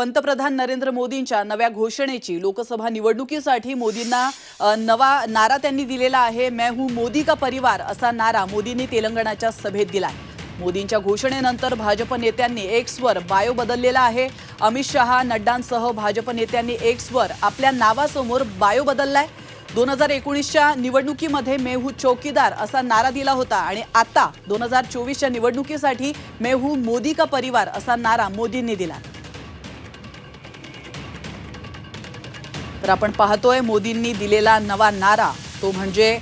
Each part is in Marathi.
पंतप्रधान नरेंद्र मोदींच्या नव्या घोषणेची लोकसभा निवडणुकीसाठी मोदींना नवा नारा त्यांनी दिलेला आहे. मैं हूं मोदी का परिवार असा नारा मोदींनी तेलंगणाच्या सभेत दिलाय. मोदींच्या घोषणेनंतर भाजप नेत्यांनी एक्सवर बायो बदललेला आहे. अमित शहा नड्डांसह भाजप नेत्यांनी एक्सवर आपल्या नावासमोर बायो बदललाय. दोन हजार एकोणीसच्या निवडणुकीमध्ये मेहू चौकीदार असा नारा दिला होता आणि आता दोन हजार चोवीसच्या निवडणुकीसाठी मेहू मोदी का परिवार असा नारा मोदींनी दिला तर आपण पाहतोय मोदींनी दिलेला नवा नारा. तो म्हणजे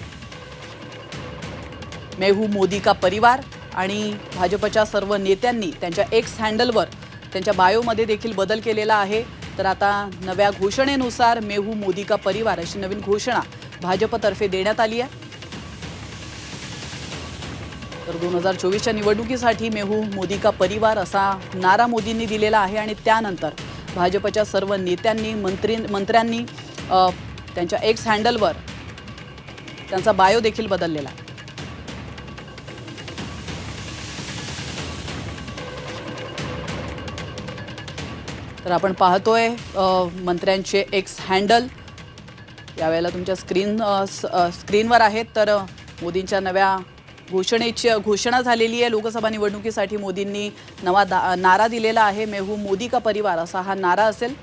मेहू मोदी का परिवार? आणि भाजपच्या सर्व नेत्यांनी त्यांच्या एक्स हँडलवर त्यांच्या बायोमध्ये देखील बदल केलेला आहे. तर आता नव्या घोषणेनुसार मेहू मोदी का परिवार अशी नवीन घोषणा भाजपतर्फे देण्यात आली आहे. तर दोन हजार चोवीसच्या निवडणुकीसाठी मेहू मोदी का परिवार असा नारा मोदींनी दिलेला आहे आणि त्यानंतर भाजपच्या सर्व नेत्यांनी मंत्री मंत्र्यांनी त्यांच्या एक्स हँडलवर त्यांचा बायो देखील बदललेला आहे. तर आपण पाहतोय मंत्र्यांचे एक्स हँडल. यावेळेला तुमच्या स्क्रीन स्क्रीनवर आहेत तर मोदींच्या नव्या घोषणेची घोषणा झालेली आहे. लोकसभा निवडणुकीसाठी मोदींनी नवा दा नारा दिलेला आहे. मेहू मोदी का परिवार? असा हा नारा असेल.